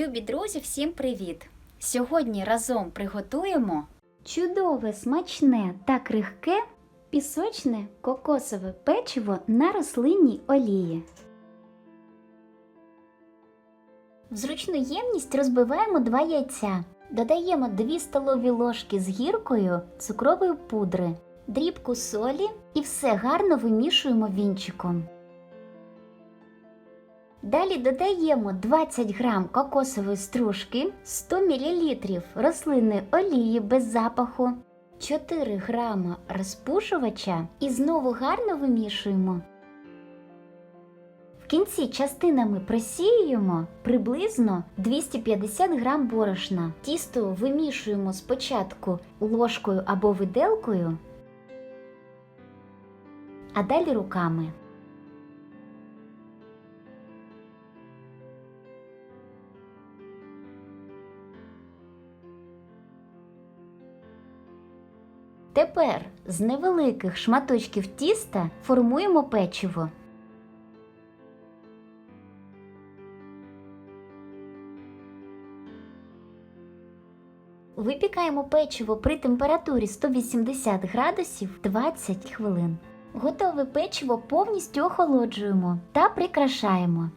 Любі друзі, всім привіт! Сьогодні разом приготуємо чудове, смачне та крихке пісочне кокосове печиво на рослинній олії. В зручну ємність розбиваємо 2 яйця. Додаємо 2 столові ложки з гіркою цукрової пудри, дрібку солі і все гарно вимішуємо вінчиком. Далі додаємо 20 грам кокосової стружки, 100 мл рослинної олії без запаху, 4 грама розпушувача і знову гарно вимішуємо. В кінці частинами просіюємо приблизно 250 грам борошна. Тісто вимішуємо спочатку ложкою або виделкою, а далі руками. Тепер з невеликих шматочків тіста формуємо печиво. Випікаємо печиво при температурі 180 градусів 20 хвилин. Готове печиво повністю охолоджуємо та прикрашаємо.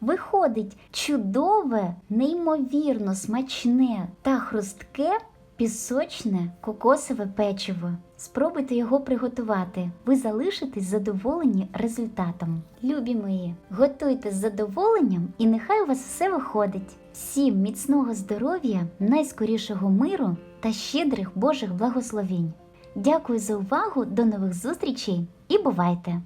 Виходить чудове, неймовірно смачне та хрустке пісочне кокосове печиво. Спробуйте його приготувати. Ви залишитесь задоволені результатом. Любі мої, готуйте з задоволенням і нехай у вас все виходить. Всім міцного здоров'я, найскорішого миру та щедрих Божих благословінь. Дякую за увагу, до нових зустрічей і бувайте!